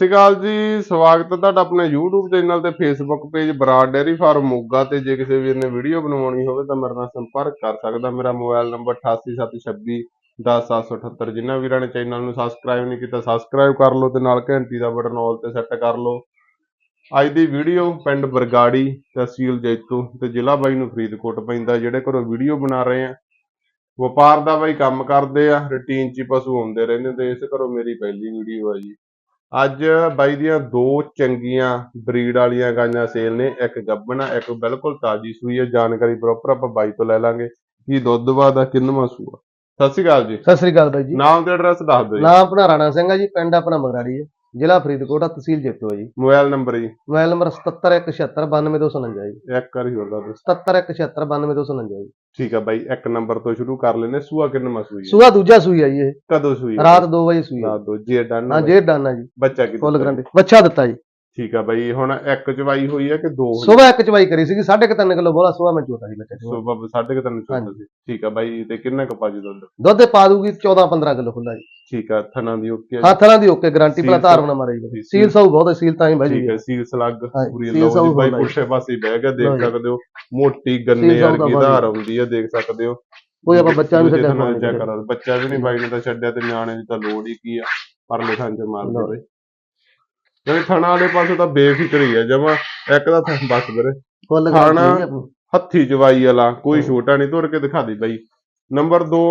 ਸਤਿ ਸ਼੍ਰੀ ਅਕਾਲ ਜੀ, ਸਵਾਗਤ ਹੈ ਤੁਹਾਡਾ ਆਪਣੇ YouTube ਚੈਨਲ ਤੇ Facebook page Brar dairy farm Moga ਤੇ। ਜੇ ਕਿਸੇ ਵੀਰ ਨੇ ਵੀਡੀਓ ਬਣਵਾਉਣੀ ਹੋਵੇ ਤਾਂ ਮੇਰੇ ਨਾਲ ਸੰਪਰਕ ਕਰ ਸਕਦਾ ਮੇਰਾ ਮੋਬਾਈਲ ਨੰਬਰ 8876 10778 ਜਿਨ੍ਹਾਂ ਵੀਰਾਂ ਨੇ ਚੈਨਲ ਨੂੰ ਸਬਸਕ੍ਰਾਈਬ ਨਹੀਂ ਕੀਤਾ ਸਬਸਕ੍ਰਾਈਬ ਕਰ ਲਓ ਤੇ ਨਾਲ ਘੰਟੀ ਦਾ ਬਟਨ ਆਲ ਤੇ ਸੈੱਟ ਕਰ ਲਓ। ਅੱਜ ਦੀ ਵੀਡੀਓ ਪਿੰਡ ਬਰਗਾੜੀ, ਤਹਿਸੀਲ ਜੈਤੋ ਤੇ ਜ਼ਿਲ੍ਹਾ ਬਾਈ ਨੂੰ ਫਰੀਦਕੋਟ ਪੈਂਦਾ, ਜਿਹੜੇ ਘਰੋਂ ਵੀਡੀਓ ਬਣਾ ਰਹੇ ਆ। ਵਪਾਰ ਦਾ ਬਾਈ ਕੰਮ ਕਰਦੇ ਆ ਰੂਟੀਨ 'ਚ ਹੀ ਪਸ਼ੂ ਆਉਂਦੇ ਰਹਿੰਦੇ ਤੇ ਇਸ ਘਰੋਂ ਮੇਰੀ ਪਹਿਲੀ ਵੀਡੀਓ ਆ ਜੀ। ਅੱਜ ਬਾਈ ਦੀਆਂ ਦੋ ਚੰਗੀਆਂ ਬਰੀਡ ਵਾਲੀਆਂ ਗਾਈਆਂ ਸੇਲ ਨੇ ਇੱਕ ਗੱਬਣਾ ਇੱਕ ਬਿਲਕੁਲ ਤਾਜੀ ਸੂਈ ਹੈ ਜਾਣਕਾਰੀ ਪ੍ਰੋਪਰ ਆਪਾਂ ਬਾਈ ਤੋਂ ਲੈ ਲਾਂਗੇ। ਕੀ ਦੁੱਧ ਬਾਦ ਆ ਕਿੰਨਵਾਂ ਸੂਆ? ਸਤਿ ਸ਼੍ਰੀ ਅਕਾਲ ਜੀ। ਸਤਿ ਸ੍ਰੀ ਅਕਾਲ ਬਾਈ ਜੀ। ਨਾਮ ਤੇ ਐਡਰੈਸ ਦੱਸ ਦਿਓ ਜੀ। ਨਾਮ ਆਪਣਾ ਰਾਣਾ ਸਿੰਘ ਹੈ ਜੀ ਪਿੰਡ ਆਪਣਾ ਮਗਰਾੜੀ ਹੈ ਜ਼ਿਲ੍ਹਾ ਫਰੀਦਕੋਟ ਆ ਤਹਿਸੀਲ ਜੈਤੋ ਹੈ ਜੀ। ਮੋਬਾਈਲ ਨੰਬਰ ਜੀ। ਮੋਬਾਈਲ ਨੰਬਰ 7717692249 ਜੀ। ਇੱਕ ਵਾਰੀ ਹੋਰ ਦੱਸ ਦਿਓ। 7717692249 ਜੀ। ਠੀਕ ਆ ਬਾਈ ਇੱਕ ਨੰਬਰ ਤੋਂ ਸ਼ੁਰੂ ਕਰ ਲੈਨੇ ਸੂਆ ਕਿੰਨਵਾਂ ਸੂਈ ਹੈ? ਸੂਆ ਦੂਜਾ ਸੂਈ ਆ ਜੀ ਇਹ। ਕਦੋਂ ਸੂਈ? ਰਾਤ 2 ਵਜੇ ਸੂਈ ਰਾਤ ਦੋ ਜੇ ਡਨ ਹਾਂ ਜੇਡ ਡਾਨਾ ਜੀ। ਬੱਚਾ ਕੀ ਫੁੱਲ? ਗਰੰਟੀ। ਬੱਚਾ ਦਿੱਤਾ ਜੀ। ਠੀਕ ਆ ਬਾਈ ਹੁਣ ਇੱਕ ਚਵਾਈ ਹੋਈ ਹੈ ਕਿ ਦੋ ਹੋਈ ਸਵੇਰ ਇੱਕ ਚਵਾਈ ਕਰੀ ਸੀਗੀ 3.5 ਕਿਲੋ ਬੋਲਾ ਸਵੇਰ ਮੈਂ ਚੋਤਾ ਜੀ ਬੱਚਾ ਸਾਢੇ ਕੁ ਤਿੰਨ ਚੌਥਾ ਸੀ। ਠੀਕ ਆ ਬਾਈ ਤੇ ਕਿੰਨਾ ਕੁ ਪਾਜੂ ਦੁੱਧ? ਦੁੱਧ ਪਾ ਦੂਗੀ 14 15 ਕਿਲੋ ਖੁੱਲਾ ਜੀ। ਠੀਕ ਆ ਥਣਾ ਦੀ ਓਕੇ ਆ। ਜੀ। ਹੱਥ ਨਾਲ ਦੀ ਓਕੇ ਗਾਰੰਟੀ ਭਲਾ ਸੀਲ ਧਾਰ ਬਣਾ ਮਾਰੇ ਜੀ ਸੀਲ- ਸੀਲ ਸੌ ਬਹੁਤ ਹੈ ਸੀਲ ਤਾਂ ਹੀ ਬਾਈ ਠੀਕ ਜੀ। ਹੈ ਸੀਲ ਸਲੱਗ ਹਾਂ, ਪੂਰੀ ਸੀਲ ਲਓ ਸੌ ਜੀ ਬਾਈ ਹੋਣਾ ਜੀ। ਪਾਸੇ ਬਹਿ ਕੇ ਲਓ ਦੇਖ ਜੀ। ਸਕਦੇ ਹੋ। ਮੋਟੀ ਗੰਨੇ ਸੀਲ ਸੌ ਦਾ ਵਰਗੀ ਬਾਈ। ਧਾਰ ਆਉਂਦੀ ਹੈ ਦੇਖ ਸਕਦੇ ਹੋ। ਕੋਈ ਆਪਾਂ ਬੱਚਾ ਵੀ ਛੱਡਿਆ ਕਰੋ ਬੱਚਾ ਵੀ ਨਹੀਂ ਬਾਈ ਨੇ ਤਾਂ ਛੱਡਿਆ ਤੇ ਨਿਆਣੇ ਦੀ ਤਾਂ ਲੋੜ ਹੀ ਕੀ ਆ। ਪਰ ਲਿਖਾਂ ਚ ਮਾਰਦੇ ਲਓ। ਜਿਹੜੇ ਥਣਾ ਵਾਲੇ ਪਾਸੇ ਤਾਂ ਬੇਫਿਕਰ ਹੀ ਆ ਜਮਾ ਇੱਕ ਦਾ ਥਣ ਬਸ ਵੀਰੇ। ਫੁੱਲ ਖਾਣਾ- ਗਾਰੰਟੀ ਆਪਣੀ ਹੱਥੀ ਚਵਾਈ ਵਾਲਾ ਕੋਈ। ਛੋਟਾ ਨਹੀਂ ਤੁਰ ਕੇ ਦਿਖਾ ਦੇ ਬਾਈ। ਨੰਬਰ 2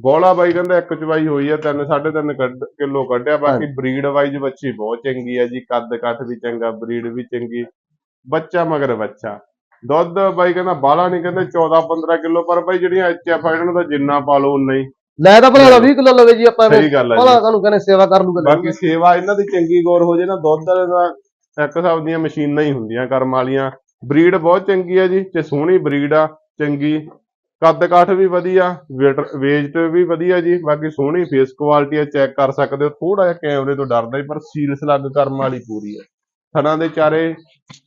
ਬੋਲਾ ਬਾਈ ਕਹਿੰਦਾ ਇੱਕ ਚਵਾਈ ਹੋਈ ਆ 3 3.5 ਕਿਲੋ ਕੱਢਿਆ ਬਾਕੀ ਬਰੀਡ ਵਾਈਜ਼ ਬੱਚੀ ਬਹੁਤ ਚੰਗੀ ਆ ਜੀ ਕੱਦ ਕੱਠ ਵੀ ਚੰਗਾ ਬਰੀਡ ਵੀ ਚੰਗੀ। ਬੱਚਾ ਮਗਰ ਬੱਚਾ। ਦੁੱਧ ਬਾਈ ਕਹਿੰਦਾ ਬਾਲਾ ਨਹੀਂ ਕਹਿੰਦੇ 14 15 ਕਿਲੋ ਪਰ ਬਾਈ ਜਿਹੜੀਆਂ ਐਚਐਫ ਆ ਇਹਨਾਂ ਦਾ ਜਿੰਨਾ ਪਾ ਲਓ ਉਨਾ ਹੀ। ਲੈ ਤਾਂ ਭਲਾ 20 ਕਿਲੋ ਲਵੇ ਜੀ ਆਪਾਂ ਸਹੀ ਗੱਲ ਭਲਾ ਤੁਹਾਨੂੰ ਕਹਿੰਦੇ ਸੇਵਾ ਕਰ ਲੂਗਾ ਬਾਕੀ ਸੇਵਾ ਇਹਨਾਂ ਦੀ ਚੰਗੀ ਗੌਰ ਹੋ ਜੇ ਨਾ ਦੁੱਧ ਦਾ ਇੱਕ ਹਿਸਾਬ ਦੀਆਂ ਮਸ਼ੀਨਾਂ ਹੀ ਹੁੰਦੀਆਂ ਕਰਮ ਵਾਲੀਆਂ। ਬਰੀਡ ਬਹੁਤ ਚੰਗੀ ਆ ਜੀ ਤੇ ਸੋਹਣੀ ਬਰੀਡ ਆ ਚੰਗੀ। ਕੱਦ ਕਾਠ ਵੀ ਵਧੀਆ ਵੇਜ ਤੇ ਵੀ ਵਧੀਆ ਜੀ ਬਾਕੀ ਸੋਹਣੀ ਫੇਸ ਕੁਆਲਿਟੀ ਆ ਚੈੱਕ ਕਰ ਸਕਦੇ ਹੋ। ਥੋੜਾ ਜਿਹਾ ਕੈਮਰੇ ਤੋਂ ਡਰਦਾ ਹੀ ਪਰ ਸੀਲ ਸਲੱਗ ਕਰਮ ਵਾਲੀ ਪੂਰੀ ਆ। ਥਣਾ ਦੇ ਚਾਰੇ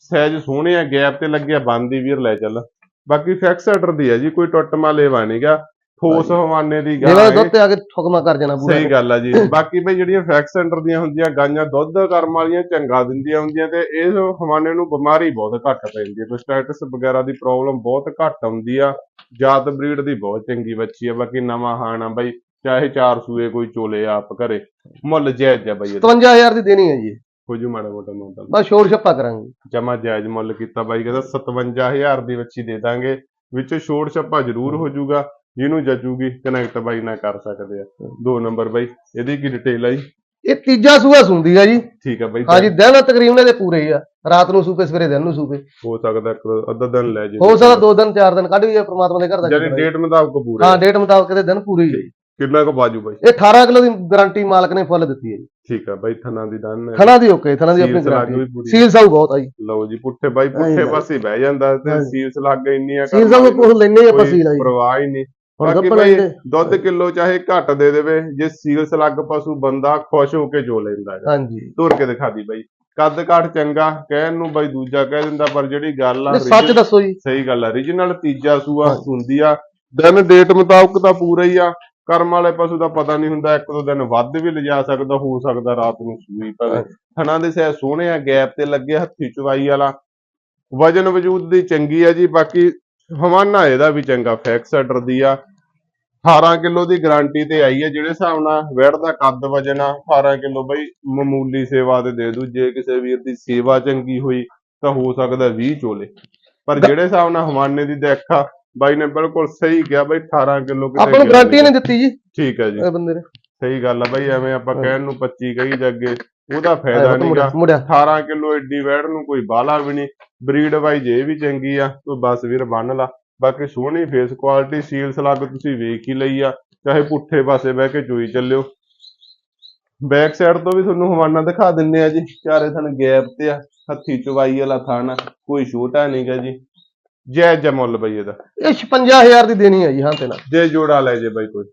ਸਾਈਜ਼ ਸੋਹਣੇ ਆ ਗੈਪ ਤੇ ਲੱਗਿਆ ਬੰਦ ਦੀ ਵੀਰ ਲੈ ਚੱਲ। ਬਾਕੀ ਫੈਕਸਟਰ ਦੀ ਆ ਜੀ ਕੋਈ ਟੁੱਟ ਮਾ ਲੇਵਾ ਨਹੀਂਗਾ ਠੋਸ ਹਵਾਨੇ ਦੀ ਗਾਂ ਜਿਵੇਂ। ਦੁੱਧ ਤੇ ਆ ਕੇ ਠੁਕਮਾ ਕਰ ਜਾਣਾ ਪੂਰਾ। ਸਹੀ ਗੱਲ ਆ ਜੀ। ਬਾਕੀ ਬਈ ਜਿਹੜੀਆਂ ਫੈਕਸ ਸੈਂਟਰ ਦੀਆਂ ਹੁੰਦੀਆਂ ਗਾਈਆਂ ਦੁੱਧ ਕਰਮ ਵਾਲੀਆਂ ਚੰਗਾ ਦਿੰਦੀਆਂ ਹੁੰਦੀਆਂ ਤੇ ਇਹ ਹਵਾਨੇ ਨੂੰ ਬਿਮਾਰੀ ਬਹੁਤ ਘੱਟ ਪੈਂਦੀ ਹੈ। ਸਟੇਟਸ ਵਗੈਰਾ ਦੀ ਪ੍ਰੋਬਲਮ ਬਹੁਤ ਘੱਟ ਆਉਂਦੀ ਆ। ਜਾਤ ਬਰੀਡ ਦੀ ਬਹੁਤ ਚੰਗੀ ਬੱਚੀ ਆ। ਬਾਕੀ ਨਵਾਂ ਹਾਣ ਬਈ ਚਾਹੇ ਚਾਰ ਸੂਏ ਕੋਈ ਚੋਲੇ ਆਪ ਘਰੇ ਮੁੱਲ ਜਾਇਜ਼ ਆ ਬਈ ਇਹਦਾ। 57000 ਦੀ ਦੇਣੀ ਹੈ ਜੀ। ਕੁਝ ਮਾੜਾ ਮੋਟਾ ਮੋਟਾ ਬਸ ਛੋੜ ਛੱਪਾ ਕਰਾਂਗੇ। ਜਮਾ ਜਾਇਜ਼ ਮੁੱਲ ਕੀਤਾ ਬਾਈ। ਕਹਿੰਦਾ 57000 ਦੀ ਬੱਚੀ ਦੇ ਦਾਂਗੇ। ਵਿੱਚ ਛੋੜ ਛੱਪਾ ਜ਼ਰੂਰ ਹੋ ਜਾਊਗਾ। ਜਿਹਨੂੰ ਜੱਜੂਗੀ ਕਨੈਕਟ ਬਾਈ ਨਾਲ ਕਰ ਸਕਦੇ ਆ। ਦੋ ਨੰਬਰ ਬਾਈ ਇਹਦੀ ਕੀ ਡਿਟੇਲ ਆ ਜੀ? ਇਹ ਤੀਜਾ ਸੂਆ ਸੁੰਦੀ ਆ ਜੀ। ਠੀਕ ਆ ਬਾਈ ਹਾਂਜੀ ਦਿਨ ਤਕਰੀਬਨ ਇਹਦੇ ਪੂਰੇ ਹੀ ਆ। ਰਾਤ ਨੂੰ ਸੂਪੇ ਸਵੇਰੇ ਦਿਨ ਨੂੰ ਸੂਪੇ। ਹੋ ਸਕਦਾ ਇੱਕ ਅੱਧਾ ਦਿਨ ਲੈ ਜੇ। ਹੋ ਸਕਦਾ ਦੋ ਦਿਨ ਚਾਰ ਦਿਨ ਕੱਢ ਵੀ ਜਾਏ ਪ੍ਰਮਾਤਮਾ ਦੇ ਘਰ ਦਾ ਜਿਹੜੀ ਡੇਟ ਮੁਤਾਬਕ ਪੂਰੇ ਹਾਂ ਡੇਟ ਮੁਤਾਬਕ ਇਹਦੇ ਦਿਨ ਪੂਰੇ ਹੀ ਆ। ਕਿੰਨਾ ਕੁ ਬਾਜੂ ਬਾਈ? ਇਹ 18 ਕਿਲੋ ਦੀ ਗਾਰੰਟੀ ਮਾਲਕ ਨੇ ਫੁੱਲ ਦਿੱਤੀ ਹੈ ਜੀ। ਠੀਕ ਆ ਬਾਈ ਥਣਾ ਦੀ ਦਨ ਥਣਾ ਦੀ ਓਕੇ ਥਣਾ ਦੀ ਆਪਣੀ ਗਾਰੰਟੀ ਸੀਲ ਸਾਊ ਬਹੁਤ ਆ ਜੀ। ਲਓ ਜੀ ਪੁੱਠੇ ਬਾਈ ਪੁੱਠੇ। ਪਾਸੇ ਬਹਿ ਜਾਂਦਾ ਤੇ ਹਾਂਜੀ। ਸੀਲ ਸਲਾਗ ਇੰਨੀਆਂ ਸੀਲ ਸਾਊ ਕੋਲ ਲੈਣੇ ਆਪਾਂ ਸੀਲ ਆ ਜੀ ਪਰਵਾਹ ਹੀ ਨਹੀਂ। ਬਾਕੀ ਇਹਦੇ ਦੁੱਧ ਕਿਲੋ ਚਾਹੇ ਘੱਟ ਦੇ ਦੇਵੇ ਜੇ ਸੀਲ ਸਲੱਗ ਪਸ਼ੂ ਬੰਦਾ ਖੁਸ਼ ਹੋ ਕੇ ਜੋ ਲੈਂਦਾ ਹੈ ਹਾਂਜੀ। ਤੁਰ ਕੇ ਦਿਖਾ ਦੀ ਬਾਈ। ਕੱਦ ਕਾਠ ਚੰਗਾ ਕਹਿਣ ਨੂੰ ਬਾਈ ਦੂਜਾ ਕਹਿ ਦਿੰਦਾ ਪਰ ਜਿਹੜੀ ਗੱਲ ਆ ਸੱਚ ਦੱਸੋ ਜੀ। ਸਹੀ ਗੱਲ ਆ ਰੀਜਨਲ ਤੀਜਾ ਸੂਆ। ਹੁੰਦੀ ਆ। ਦਿਨ ਡੇਟ ਮੁਤਾਬਕ ਤਾਂ ਪੂਰਾ ਹੀ ਆ। ਕਰਮ ਵਾਲੇ ਪਸ਼ੂ ਦਾ ਪਤਾ ਨਹੀਂ ਹੁੰਦਾ ਇੱਕ ਦੋ ਦਿਨ ਵੱਧ ਵੀ ਲਿਜਾ ਸਕਦਾ ਹੋ ਸਕਦਾ ਰਾਤ ਨੂੰ ਸੂਈ ਪਵੇ। ਥਣਾ ਦੇ ਸਹਿ ਸੋਹਣੇ ਆ ਗੈਪ ਤੇ ਲੱਗੇ ਹੱਥੀ ਚਵਾਈ ਵਾਲਾ। ਵਜਨ ਵਜੂਦ ਦੀ ਚੰਗੀ ਆ ਜੀ ਬਾਕੀ ਹਵਾਨਾ ਇਹਦਾ ਵੀ ਚੰਗਾ ਫੈਕਸਟਰ ਦੀ ਆ। 18 ਕਿਲੋ ਦੀ ਗਾਰੰਟੀ ਤੇ ਆਈ ਹੈ ਜਿਹੜੇ ਹਿਸਾਬ ਨਾਲ ਵੈੜ ਦਾ ਕੱਦ ਵਜਨ ਆ 18 ਕਿਲੋ ਬਈ ਮਾਮੂਲੀ ਸੇਵਾ ਤੇ ਦੇ ਦੂ ਜੇ ਕਿਸੇ ਵੀਰ ਦੀ ਸੇਵਾ ਚੰਗੀ ਹੋਈ ਤਾਂ ਹੋ ਸਕਦਾ 20 ਚੋਲੇ। ਪਰ ਜਿਹੜੇ ਹਿਸਾਬ ਨਾਲ ਹਵਾਨੇ ਦੀ ਦੇਖ ਆ ਬਾਈ ਨੇ ਬਿਲਕੁਲ ਸਹੀ ਕਿਹਾ ਬਈ 18 ਕਿਲੋ ਕਿਤੇ ਆਪਾਂ ਨੂੰ ਗਾਰੰਟੀ। ਨਹੀਂ ਦਿੱਤੀ ਜੀ। ਠੀਕ ਹੈ ਜੀ। ਇਹ ਬੰਦੇ ਨੇ। ਸਹੀ ਗੱਲ ਆ ਬਈ ਐਵੇਂ ਆਪਾਂ। ਕਹਿਣ ਨੂੰ 25 ਕਹੀ ਜੱਗੇ ਉਹਦਾ ਫਾਇਦਾ ਨਹੀਂਗਾ। ਮੁੜਿਆ 18 ਕਿਲੋ ਏਡੀ ਵੈੜ ਨੂੰ ਕੋਈ ਬਾਲਾ ਵੀ ਨਹੀਂ ਬਰੀਡ ਵਾਈਜ਼ ਇਹ ਵੀ ਚੰਗੀ ਆ ਤੂੰ ਬਸ ਵੀਰ ਬੰਨ ਲਾ। ਬਾਕੀ ਸੋਹਣੀ ਫੇਸ ਕੁਆਲਿਟੀ ਸੀਲ ਸਲੱਗ ਤੁਸੀਂ ਵੇਖ ਹੀ ਲਈ ਆ ਚਾਹੇ ਪੁੱਠੇ ਪਾਸੇ ਬਹਿ ਕੇ ਚੋਈ ਚੱਲਿਓ। ਬੈਕ ਸਾਈਡ ਤੋਂ ਵੀ ਤੁਹਾਨੂੰ ਹਵਾਨਾ ਦਿਖਾ ਦਿੰਨੇ ਆ ਜੀ ਚਾਰੇ ਥਣ ਗੈਪ ਤੇ ਆ ਹੱਥੀ ਚਵਾਈ ਵਾਲਾ ਥਾਣਾ ਕੋਈ ਛੋਟਾ ਨਹੀਂਗਾ ਜੀ। ਜੈ ਜੈ ਮੁੱਲ ਬਈ ਇਹਦਾ। ਇਹ 56000 ਦੀ ਦੇਣੀ ਹੈ ਜੀ ਹਾਂ ਤੇ ਨਾਲ ਜੇ ਜੋੜਾ ਲੈ ਜੇ ਬਾਈ ਕੋਈ।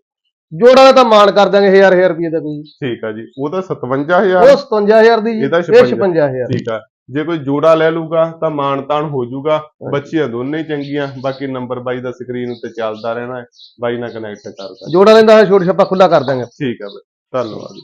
ਜੋੜਾ ਦਾ ਤਾਂ ਮਾਣ ਕਰ ਦਾਂਗੇ 1000 1000 ਰੁਪਏ ਦਾ ਕੋਈ। ਠੀਕ ਆ ਜੀ ਉਹਦਾ 57000 ਉਹ 57000 ਦੀ ਜੀ ਇਹਦਾ ਇਹ 56000 ਠੀਕ ਆ ਜੇ ਕੋਈ ਜੋੜਾ ਲੈ ਲੂਗਾ ਤਾਂ ਮਾਣ ਤਾਣ ਹੋ ਜਾਊਗਾ ਬੱਚੀਆਂ ਦੋਨੇ ਹੀ ਚੰਗੀਆਂ ਬਾਕੀ ਨੰਬਰ ਬਾਈ ਦਾ ਸਕਰੀਨ ਉੱਤੇ ਚੱਲਦਾ ਰਹਿਣਾ ਹੈ ਬਾਈ ਨਾਲ ਕਨੈਕਟ ਕਰ ਸਕਦੇ ਜੋੜਾ ਲੈਂਦਾ ਹੈ ਛੋਟ ਛੱਪਾ ਖੁੱਲਾ ਕਰ ਦਾਂਗੇ ਠੀਕ ਆ ਬਾਈ ਧੰਨਵਾਦ ਜੀ।